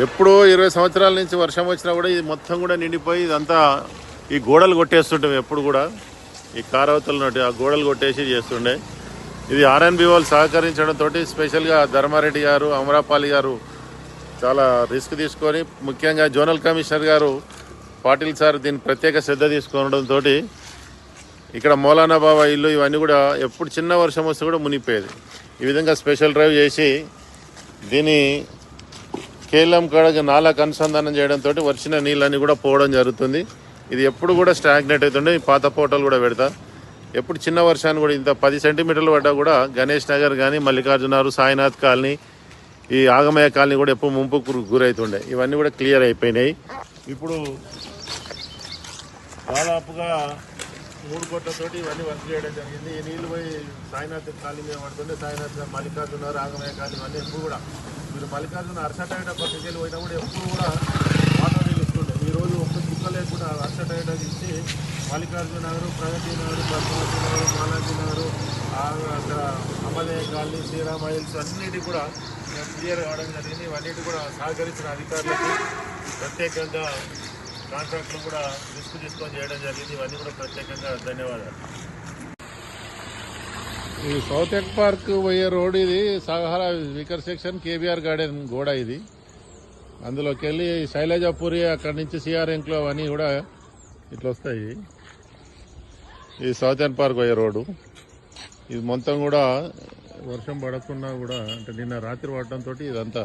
ఎప్పుడో ఇరవై సంవత్సరాల నుంచి వర్షం వచ్చినా కూడా ఇది మొత్తం కూడా నిండిపోయి ఇదంతా ఈ గోడలు కొట్టేస్తుంటాం ఎప్పుడు కూడా. ఈ కారవతలు నుండి ఆ గోడలు కొట్టేసి చేస్తుండే. ఇది ఆర్ఎన్బి వాళ్ళు సహకరించడంతో స్పెషల్గా ధర్మారెడ్డి గారు అమరాపాలి గారు చాలా రిస్క్ తీసుకొని ముఖ్యంగా జోనల్ కమిషనర్ గారు పాటిల్ సార్ దీన్ని ప్రత్యేక శ్రద్ధ తీసుకోవడంతో ఇక్కడ మౌలానా బాబా ఇల్లు ఇవన్నీ కూడా ఎప్పుడు చిన్న వర్షం వస్తే కూడా మునిగిపోయేది. ఈ విధంగా స్పెషల్ డ్రైవ్ చేసి దీన్ని కేలం కాడ నాలకు అనుసంధానం చేయడంతో వచ్చిన నీళ్ళన్నీ కూడా పోవడం జరుగుతుంది. ఇది ఎప్పుడు కూడా స్టాగ్నెట్ అవుతుండే ఈ పాత పోటలు కూడా పెడతా. ఎప్పుడు చిన్న వర్షాన్ని కూడా ఇంత పది సెంటీమీటర్లు పడ్డా కూడా గణేష్ నగర్ కానీ మల్లికార్జునారు సాయినాథ్ కాలనీ ఈ ఆగమయ కాలనీ కూడా ఎప్పుడు ముంపుకు గురవుతుండే ఇవన్నీ కూడా క్లియర్ అయిపోయినాయి. ఇప్పుడు దాదాపుగా మూడు కోట్లతోటి ఇవన్నీ వర్క్ చేయడం జరిగింది. ఈ నీళ్ళు పోయి సాయినాథ్ కాలనీ మీద పడుతుండే సాయినాథ్ మల్లికార్జున ఆగమయ కాలనీ ఇవన్నీ ఎప్పుడు కూడా మీరు మల్లికార్జున అర్షటైట పత్రికలు పోయినా కూడా ఎప్పుడు కూడా వాటర్ నీళ్ళు ఈరోజు ఈ రోజు ఒక్క చుక్క లేకుండా అర్షటైట ఇచ్చి మల్లికార్జున నగర్ ప్రగతి నగరు పద్మావతి బాలాజీ నగరు ఆ అక్కడ అమలే కాలనీ శ్రీరామ హిల్స్ అన్నిటి కూడా క్లియర్ కావడం జరిగింది. ఇవన్నిటి కూడా సహకరించిన అధికారులకు ప్రత్యేకంగా కాంట్రాక్ట్లు కూడా రిస్క్ తీసుకొని చేయడం జరిగింది. ఇవన్నీ కూడా ప్రత్యేకంగా ధన్యవాదాలు. ఈ సౌత్ ఎక్ పార్క్ పోయే రోడ్ ఇది Sahara weaker section KBR garden గోడ ఇది. అందులోకి వెళ్ళి శైలజాపూరి అక్కడి నుంచి సిఆర్ ఎంక్లో అవన్నీ కూడా ఇట్లా వస్తాయి ఇది సౌత్ ఎన్ పార్క్ పోయే రోడ్డు. ఇది మొత్తం కూడా వర్షం పడకుండా కూడా అంటే నిన్న రాత్రి పడటంతో ఇదంతా